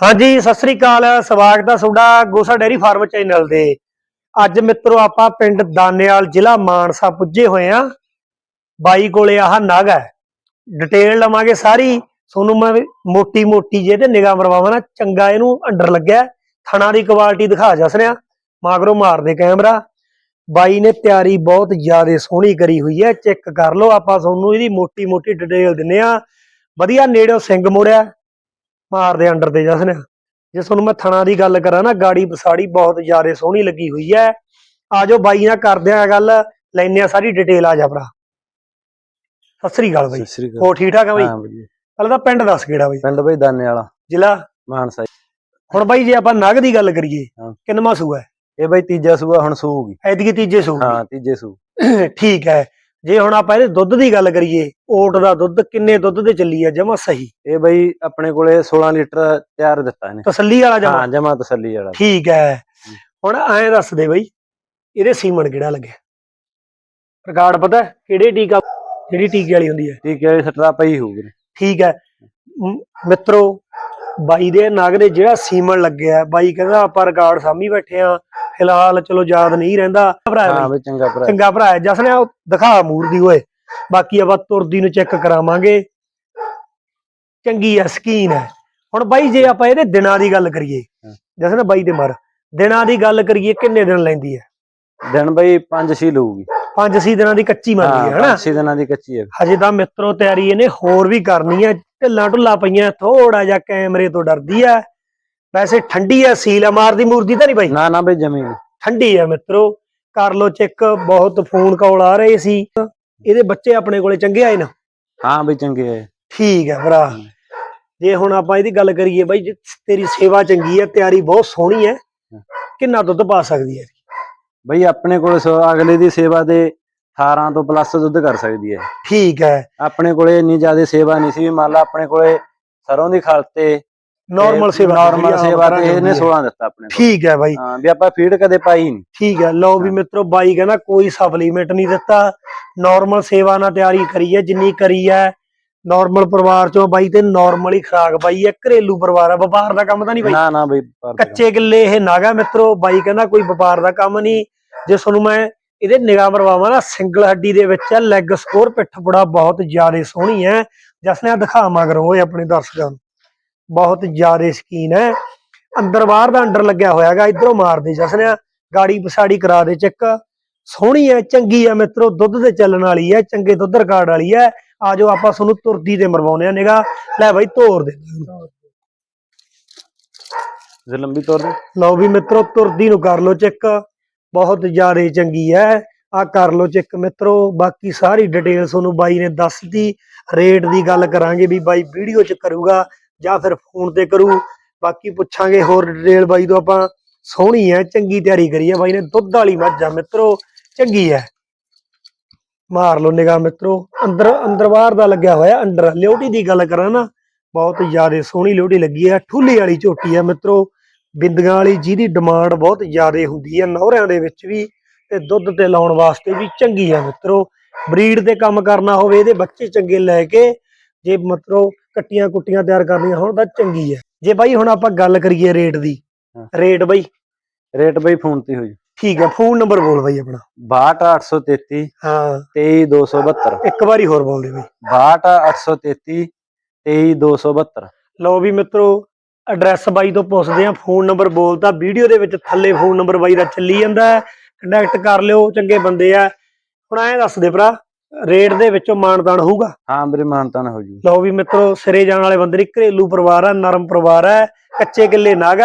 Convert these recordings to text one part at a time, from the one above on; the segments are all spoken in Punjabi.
ਹਾਂਜੀ, ਸਤਿ ਸ੍ਰੀ ਅਕਾਲ, ਸਵਾਗਤ ਹੈ ਤੁਹਾਡਾ ਗੋਸਾ ਡੇਰੀ ਫਾਰਮ ਚੈਨਲ ਦੇ ਅੱਜ ਮਿੱਤਰੋ, ਆਪਾਂ ਪਿੰਡ ਦਾਨੇਵਾਲ ਜ਼ਿਲ੍ਹਾ ਮਾਨਸਾ ਪੁੱਜੇ ਹੋਏ ਆ। ਬਾਈ ਕੋਲੇ ਆਹ ਨਗ ਹੈ। ਡਿਟੇਲ ਲਵਾਂਗੇ ਸਾਰੀ। ਤੁਹਾਨੂੰ ਮੈਂ ਮੋਟੀ ਮੋਟੀ ਜੇ ਤੇ ਨਿਗਾਹ ਮਰਵਾਵਾਂ ਨਾ, ਚੰਗਾ ਇਹਨੂੰ ਅੰਡਰ ਲੱਗਿਆ। ਥਣਾ ਦੀ ਕੁਆਲਿਟੀ ਦਿਖਾ ਜਸਰਿਆ ਮਾਗਰੋ ਮਾਰਦੇ ਕੈਮਰਾ। ਬਾਈ ਨੇ ਤਿਆਰੀ ਬਹੁਤ ਜ਼ਿਆਦਾ ਸੋਹਣੀ ਕਰੀ ਹੋਈ ਹੈ। ਚੈੱਕ ਕਰ ਲਓ, ਆਪਾਂ ਤੁਹਾਨੂੰ ਇਹਦੀ ਮੋਟੀ ਮੋਟੀ ਡਿਟੇਲ ਦਿੰਨੇ ਆ। ਵਧੀਆ ਨੇੜਿਓ ਸਿੰਘ ਮੋੜਿਆ। ਮਾਰਦੇ ਅੰਡਰ ਤੇ ਜਸਨ। ਜੇ ਤੁਹਾਨੂੰ ਮੈਂ ਥਣਾ ਦੀ ਗੱਲ ਕਰਾਂ ਨਾ ਗਾੜੀ ਪਸਾੜੀ ਬਹੁਤ ਜ਼ਿਆਦਾ ਸੋਹਣੀ ਲੱਗੀ ਹੋਈ ਹੈ। ਆਜੋ ਬਾਈ ਨਾਲ ਕਰਦੇ ਆ ਗੱਲ ਲੈਨੇ ਆ ਸਾਰੀ ਡਿਟੇਲ ਆ ਜਾ ਭਰਾ। ਸਤਿ ਸ੍ਰੀ ਅਕਾਲ ਬਾਈ। ਹੋ ਠੀਕ ਠਾਕ ਆ ਬਾਈ? ਪਹਿਲਾਂ ਤਾਂ ਪਿੰਡ ਦੱਸ ਕਿਹੜਾ ਬਾਈ? ਪਿੰਡ ਬਈ ਦਾਨੇ ਵਾਲਾ। ਜ਼ਿਲ੍ਹਾ? ਮਾਨਸਾ। ਹੁਣ ਬਾਈ ਜੇ ਆਪਾਂ ਨਗ ਦੀ ਗੱਲ ਕਰੀਏ। ਕਿੰਨਵਾਂ ਸੂਆ? ਹੈ ਇਹ ਬਈ ਤੀਜਾ ਸੂਆ ਹੁਣ ਸੂਗੀ ਐਤਕੀ ਤੀਜੇ ਸੂ। ਹਾਂ ਤੀਜੇ ਸੂ। ਠੀਕ ਹੈ। ਜੇ ਹੁਣ ਆਪਾਂ ਇਹਦੇ ਦੁੱਧ ਦੀ ਗੱਲ ਕਰੀਏ ਓਟ ਦਾ ਦੁੱਧ ਕਿੰਨੇ ਦੁੱਧ ਦੇ ਚੱਲੀ ਆ? ਜਮਾ ਸਹੀ। ਇਹ ਬਈ ਆਪਣੇ ਕੋਲੇ 16 ਲੀਟਰ ਤਿਆਰ ਦਿੱਤਾ ਇਹਨੇ। ਤਸੱਲੀ ਵਾਲਾ ਜਮਾ? ਹਾਂ ਜਮਾ ਤਸੱਲੀ ਵਾਲਾ। ਠੀਕ ਹੈ। ਹੁਣ ਐਂ ਦੱਸ ਦੇ ਬਈ ਇਹਦੇ ਸੀਮਨ ਕਿਹੜਾ ਲੱਗਿਆ? ਰਿਕਾਰਡ ਪਤਾ? ਕਿਹੜੇ ਟੀਕਾ ਜਿਹੜੀ ਟੀਕੇ ਵਾਲੀ ਹੁੰਦੀ ਹੈ? ਠੀਕ ਹੈ ਸਟਰਾ ਪਈ ਹੋਊਗੀ। ਠੀਕ ਹੈ। ਮਿੱਤਰੋ ਬਾਈ ਦੇ ਨਗ ਦੇ ਜਿਹੜਾ ਸੀਮਨ ਲੱਗਿਆ ਬਾਈ ਕਹਿੰਦਾ ਆਪਾਂ ਰਿਕਾਰਡ ਸਾਂਭੀ ਬੈਠੇ ਆ ਫਿਲਹਾਲ ਚਲੋ ਯਾਦ ਨਹੀਂ ਰਹਿੰਦਾ। ਭਰਾ ਹੈ ਬਾਈ। ਚੰਗਾ ਭਰਾ ਚੰਗਾ ਭਰਾ ਹੈ। ਜਸਨੇ ਉਹ ਦਿਖਾ ਮੂਰਦੀ ਓਏ। ਬਾਕੀ ਆਪਾਂ ਤੁਰਦੀ ਨੂੰ ਚੈੱਕ ਕਰਾਵਾਂਗੇ। ਚੰਗੀ ਹੈ ਸਕੀਨ ਹੈ। ਹੁਣ ਬਾਈ ਜੇ ਆਪਾਂ ਇਹਦੇ ਦਿਨਾਂ ਦੀ ਗੱਲ ਕਰੀਏ। ਜਸਨੇ ਬਾਈ ਦੇ ਮਰ ਦਿਨਾਂ ਦੀ ਗੱਲ ਕਰੀਏ ਕਿੰਨੇ ਦਿਨ ਲੈਂਦੀ ਹੈ? ਦਿਨ ਬਈ 5-6 ਲਊਗੀ। ਪੰਜ ਛੇ ਦਿਨਾਂ ਦੀ ਕੱਚੀ ਮੰਨਦੀ ਹੈ ਹਨਾ? 6 ਦਿਨਾਂ ਦੀ ਕੱਚੀ ਹੈ। ਹਜੇ ਤਾਂ ਮਿੱਤਰੋ ਤਿਆਰੀ ਇਹਨੇ ਹੋਰ ਵੀ ਕਰਨੀ ਹੈ। ਢਿੱਲਾਂ ਢੁੱਲਾ ਪਈਆਂ ਥੋੜਾ ਜਿਹਾ ਕੈਮਰੇ ਤੋਂ ਡਰਦੀ ਹੈ ਵੈਸੇ ਠੰਡੀ ਹੈ ਸੀਲ ਮਾਰਦੀ ਮੂਰਦੀ ਤਾਂ ਨਹੀਂ ਬਾਈ? ਨਾ ਨਾ ਬਈ ਜ਼ਮੀਨ ਠੰਡੀ ਹੈ ਮਿੱਤਰੋ। ਕਰ ਲੋ ਚੈੱਕ ਬਹੁਤ ਫੋਨ ਕਾਲ ਆ ਰਹੇ ਸੀ। ਇਹਦੇ ਬੱਚੇ ਆਪਣੇ ਕੋਲੇ ਚੰਗੇ ਆਏ ਨਾ? ਹਾਂ ਬਈ ਚੰਗੇ ਹੈ ਠੀਕ ਹੈ ਭਰਾ। ਜੇ ਹੁਣ ਆਪਾਂ ਇਹਦੀ ਗੱਲ ਕਰੀਏ ਬਾਈ ਜੇ ਤੇਰੀ ਸੇਵਾ ਚੰਗੀ ਹੈ ਤਿਆਰੀ ਬਹੁਤ ਸੋਹਣੀ ਹੈ ਕਿੰਨਾ ਦੁੱਧ ਪਾ ਸਕਦੀ ਹੈ ਬਈ ਆਪਣੇ ਕੋਲੇ ਸੋ ਅਗਲੇ ਦੀ ਸੇਵਾ ਦੇ 18 ਤੋਂ ਪਲੱਸ ਦੁੱਧ ਕਰ ਸਕਦੀ ਹੈ। ਠੀਕ ਹੈ। ਆਪਣੇ ਕੋਲੇ ਇੰਨੀ ਜ਼ਿਆਦਾ ਸੇਵਾ ਨਹੀਂ ਸੀ ਵੀ ਮੰਨ ਲਾ ਆਪਣੇ ਕੋਲੇ ਸਰੋਂ ਦੀ ਖਲ ਤੇ ਨਾਰਮਲ ਸੇਵਾ ਨਾਰਮਲ ਸੇਵਾ ਤੇ ਇਹਨੇ ਹੁੰਦੀ ਹੈ। 16 ਦਿੱਤਾ ਆਪਣੇ ਠੀਕ ਹੈ ਬਾਈ। ਹਾਂ ਵੀ ਆਪਾਂ ਫੀਡ ਕਦੇ ਪਾਈ ਨਹੀਂ। ਠੀਕ ਹੈ। ਲਓ ਵੀ ਮਿੱਤਰੋ ਬਾਈ ਕਹਿੰਦਾ ਕੋਈ ਸਪਲੀਮੈਂਟ ਨਹੀਂ ਦਿੱਤਾ। ਨਾਰਮਲ ਸੇਵਾ ਨਾਲ ਤਿਆਰੀ ਕਰੀ ਹੈ ਜਿੰਨੀ ਕਰੀ ਹੈ। ਨਾਰਮਲ ਪਰਿਵਾਰ ਚੋਂ ਬਾਈ ਤੇ ਨਾਰਮਲ ਹੀ ਖਰਾਕ ਬਾਈ ਹੈ। ਘਰੇਲੂ ਪਰਿਵਾਰ ਹੈ ਵਪਾਰ ਦਾ ਕੰਮ ਤਾਂ ਨਹੀਂ ਬਾਈ। ਨਾ ਨਾ ਬਈ ਕੱਚੇ ਕਿੱਲੇ ਇਹ ਨਾਗਾ ਮਿੱਤਰੋ ਬਾਈ ਕਹਿੰਦਾ ਕੋਈ ਵਪਾਰ ਦਾ ਕੰਮ ਨਹੀਂ। ਜੇ ਤੁਹਾਨੂੰ ਮੈਂ ਇਹਦੇ ਨਿਗਾਹ ਮਰਵਾਵਾਂ ਨਾ ਸਿੰਗਲ ਹੱਡੀ ਦੇ ਵਿੱਚ ਲੈਗ ਸਕੋਰ ਪਿੱਠ ਬੜਾ ਬਹੁਤ ਜ਼ਿਆਦਾ ਸੋਹਣੀ ਹੈ। ਜਸਨੇ ਆ ਦਿਖਾ ਮਗਰ ਓਏ ਆਪਣੇ ਦਰਸ਼ਕਾਂ ਨੂੰ। ਬਹੁਤ ਜ਼ਿਆਦਾ ਸ਼ਕੀਨ ਹੈ। ਅੰਦਰ ਬਾਹਰ ਦਾ ਅੰਡਰ ਲੱਗਿਆ ਹੋਇਆਗਾ ਇਧਰੋਂ ਮਾਰਦੇ ਜਸਨੇ ਗਾੜੀ ਪਛਾੜੀ ਕਰਾ ਦੇ ਚੈੱਕ। ਸੋਹਣੀ ਹੈ ਚੰਗੀ ਹੈ ਮਿੱਤਰੋ ਦੁੱਧ ਤੇ ਚੱਲਣ ਵਾਲੀ ਹੈ ਚੰਗੇ ਦੁੱਧ ਰਿਕਾਰਡ ਵਾਲੀ ਹੈ। ਆਜੋ ਆਪਾਂ ਤੁਹਾਨੂੰ ਤੁਰਦੀ ਤੇ ਮਰਵਾਉਨੇ ਆ ਨਿਗਾਹ। ਲੈ ਬਾਈ ਤੋਰ ਦੇ। ਜੇ ਲੰਬੀ ਤੌਰ ਤੇ ਲਓ ਵੀ ਮਿੱਤਰੋ ਤੁਰਦੀ ਨੂੰ ਕਰ ਲਓ ਚੈੱਕ। ਬਹੁਤ ਜ਼ਿਆਦਾ ਚੰਗੀ ਹੈ ਆ ਕਰ ਲਓ ਚੈੱਕ ਮਿੱਤਰੋ, ਬਾਕੀ ਸਾਰੀ ਡਿਟੇਲ ਤੁਹਾਨੂੰ ਬਾਈ ਨੇ ਦੱਸਤੀ। ਰੇਟ ਦੀ ਗੱਲ ਕਰਾਂਗੇ ਵੀ ਬਾਈ ਵੀਡੀਓ ਚ ਕਰੂਗਾ ਜਾਂ ਫਿਰ ਫੋਨ ਤੇ ਕਰੂ। ਬਾਕੀ ਪੁੱਛਾਂਗੇ ਹੋਰ ਡਿਟੇਲ ਬਾਈ ਤੋਂ ਆਪਾਂ। ਸੋਹਣੀ ਹੈ ਚੰਗੀ ਤਿਆਰੀ ਕਰੀ ਹੈ ਬਾਈ ਨੇ। ਦੁੱਧ ਵਾਲੀ ਮੱਝ ਆ ਮਿੱਤਰੋ, ਚੰਗੀ ਹੈ ਮਾਰ ਲਓ ਨਿਗਾਹ ਮਿੱਤਰੋ। ਅੰਦਰ ਅੰਦਰ ਬਾਹਰ ਦਾ ਲੱਗਿਆ ਹੋਇਆ ਅੰਡਰ ਲਿਓਟੀ ਦੀ ਗੱਲ ਕਰਾਂ ਨਾ, ਬਹੁਤ ਜ਼ਿਆਦਾ ਸੋਹਣੀ ਲਿਓਟੀ ਲੱਗੀ ਹੈ ਠੁੱਲੀ ਵਾਲੀ ਝੋਟੀ ਹੈ ਮਿੱਤਰੋ। ਬਿੰਦੀਆਂ ਵਾਲੀ ਜਿਹਦੀ ਡਿਮਾਂਡ ਬਹੁਤ ਜ਼ਿਆਦਾ ਹੁੰਦੀ ਹੈ ਨੌਰਿਆਂ ਦੇ ਵਿੱਚ ਵੀ ਤੇ ਦੁੱਧ ਤੇ ਲਾਉਣ ਵਾਸਤੇ ਵੀ ਚੰਗੀ ਆ ਮਿੱਤਰੋ। ਬਰੀਡ ਤੇ ਕੰਮ ਕਰਨਾ ਹੋਵੇ ਇਹਦੇ ਬੱਚੇ ਚੰਗੇ ਲੈ ਕੇ ਜੇ ਮਿੱਤਰੋ ਕੱਟੀਆਂ ਕੁੱਟੀਆਂ ਤਿਆਰ ਕਰਨੀਆਂ ਹੋਣ ਤਾਂ ਚੰਗੀ ਹੈ ਜੇ ਬਾਈ ਹੁਣ ਆਪਾਂ ਗੱਲ ਕਰੀਏ ਰੇਟ ਦੀ। ਰੇਟ ਬਾਈ? ਰੇਟ ਬਈ ਫੋਨ ਤੇ ਹੋ ਜੂ ਠੀਕ ਹੈ ਫੋਨ ਨੰਬਰ ਬੋਲ ਬਾਈ ਆਪਣਾ। 62833 ਹਾਂ। 23272 ਇੱਕ ਵਾਰੀ ਹੋਰ ਬੋਲ ਦੇ ਬਾਈ। 62833 23272 ਲਓ ਵੀ ਮਿੱਤਰੋ ਐਡਰੈਸ ਬਾਈ ਤੋਂ ਪੁੱਛਦੇ ਆ ਫੋਨ ਨੰਬਰ ਬੋਲਤਾ ਵੀਡੀਓ ਦੇ ਵਿੱਚ ਥੱਲੇ ਫੋਨ ਨੰਬਰ ਬਾਈ ਦਾ ਚੱਲੀ ਜਾਂਦਾ ਕੰਟੈਕਟ ਕਰ ਲਿਓ ਚੰਗੇ ਬੰਦੇ ਆ। ਹੁਣ ਐਂ ਦੱਸ ਦੇ ਭਰਾ ਰੇਟ ਦੇ ਵਿੱਚੋਂ ਮਾਨਦਾਨ ਹੋਊਗਾ? ਹਾਂ ਵੀਰੇ ਮਾਨਤਾ ਨਾ ਹੋ ਜੂ ਲਓ ਵੀ ਮਿੱਤਰੋ ਸਿਰੇ ਜਾਣ ਵਾਲੇ ਬੰਦੇ ਦੀ ਘਰੇਲੂ ਪਰਿਵਾਰ ਹੈ ਨਰਮ ਪਰਿਵਾਰ ਹੈ ਕੱਚੇ ਕਿੱਲੇ ਨਾਗ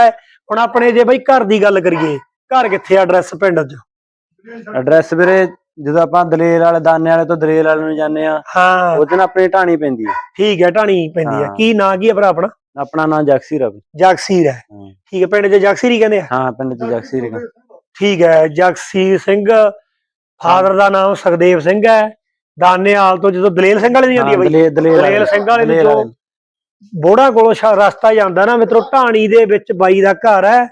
ਹੁਣ ਆਪਣੇ ਜੇ ਬਾਈ ਘਰ ਦੀ ਗੱਲ ਕਰੀਏ ਘਰ ਕਿੱਥੇ ਐਡਰੈਸ ਪਿੰਡ 'ਚ? ਐਡਰੈਸ ਵੀਰੇ ਜਦੋਂ ਆਪਾਂ ਦਲੇਰ ਵਾਲੇ ਦਾਨੇ ਵਾਲੇ ਤੋਂ ਦਲੇਰ ਵਾਲੇ ਨੂੰ ਜਾਂਦੇ ਆ ਹਾਂ। ਉਹਦੇ ਨਾਲ ਆਪਣੀ ਢਾਣੀ ਪੈਂਦੀ ਹੈ। ਠੀਕ ਹੈ ਢਾਣੀ ਪੈਂਦੀ ਹੈ। ਹਾਂ। ਕੀ ਨਾਂ ਕੀ ਹੈ ਭਰਾ ਆਪਣਾ? ਆਪਣਾ ਨਾਮ ਜਗਸੀ ਰਵੀ ਜਗਸੀਰ ਹੈ। ਹਾਂ। ਠੀਕ ਹੈ ਪਿੰਡ 'ਚ ਜਗਸੀਰ ਹੀ ਕਹਿੰਦੇ ਆ? ਹਾਂ ਪਿੰਡ ਚ ਜਗਸੀ ਰਗਾ ਠੀਕ ਹੈ ਜਗਸੀਰ ਸਿੰਘ। ਫਾਦਰ ਦਾ ਨਾਮ ਸੁਖਦੇਵ ਸਿੰਘ ਹੈ। ਦਾਨੇਵਾਲ ਤੋਂ ਜਦੋਂ ਦਲੇਲ ਸਿੰਘ ਵਾਲੇ ਦੀ ਜਾਂਦੀ ਹੈ ਬਾਈ? ਦਲੇਰ ਦਲੇਰ ਦਲੇਰ ਸਿੰਘ ਵਾਲੇ ਦਲੇਰ ਜੋ ਬੋੜਾ ਕੋਲੋਂ ਸ਼ਾ- ਰਸਤਾ ਜਾਂਦਾ ਨਾ ਮਿੱਤਰੋ ਢਾਣੀ ਦੇ ਵਿੱਚ ਬਾਈ ਦਾ ਘਰ ਹੈ।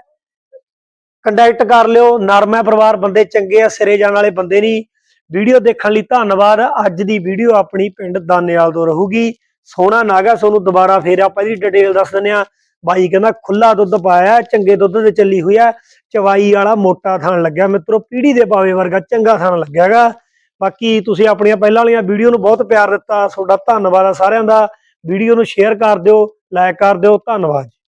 ਕੰਟੈਕਟ ਕਰ ਲਿਓ। ਨਰਮ ਹੈ ਪਰਿਵਾਰ ਬੰਦੇ ਚੰਗੇ ਆ ਸਿਰੇ ਜਾਣ ਵਾਲੇ ਬੰਦੇ ਨਹੀਂ। ਵੀਡੀਓ ਦੇਖਣ ਲਈ ਧੰਨਵਾਦ। ਅੱਜ ਦੀ ਵੀਡੀਓ ਆਪਣੀ ਪਿੰਡ ਦਾਨੇਵਾਲ ਤੋਂ ਰਹੂਗੀ। ਸੋਹਣਾ ਨਾਗਾ ਤੁਹਾਨੂੰ ਦੁਬਾਰਾ ਫੇਰ ਆਪਾਂ ਇਹਦੀ ਡਿਟੇਲ ਦੱਸ ਦਿੰਦੇ ਆ ਬਾਈ ਕਹਿੰਦਾ ਖੁੱਲਾ ਦੁੱਧ ਪਾਇਆ, ਚੰਗੇ ਦੁੱਧ ਤੇ ਚੱਲੀ ਹੋਈ ਆ। ਚਵਾਈ ਵਾਲਾ ਮੋਟਾ ਥਣ ਲੱਗਿਆ। ਮਿੱਤਰੋ, ਪੀੜੀ ਦੇ ਪਾਵੇ ਵਰਗਾ ਚੰਗਾ ਥਣ ਲੱਗਿਆਗਾ। ਬਾਕੀ ਤੁਸੀਂ ਆਪਣੀਆਂ ਪਹਿਲਾਂ ਵਾਲੀਆਂ ਵੀਡੀਓ ਨੂੰ ਬਹੁਤ ਪਿਆਰ ਦਿੱਤਾ। ਤੁਹਾਡਾ ਧੰਨਵਾਦ ਆ ਸਾਰਿਆਂ ਦਾ। ਵੀਡੀਓ ਨੂੰ ਸ਼ੇਅਰ ਕਰ ਦਿਓ ਲਾਈਕ ਕਰ ਦਿਓ। ਧੰਨਵਾਦ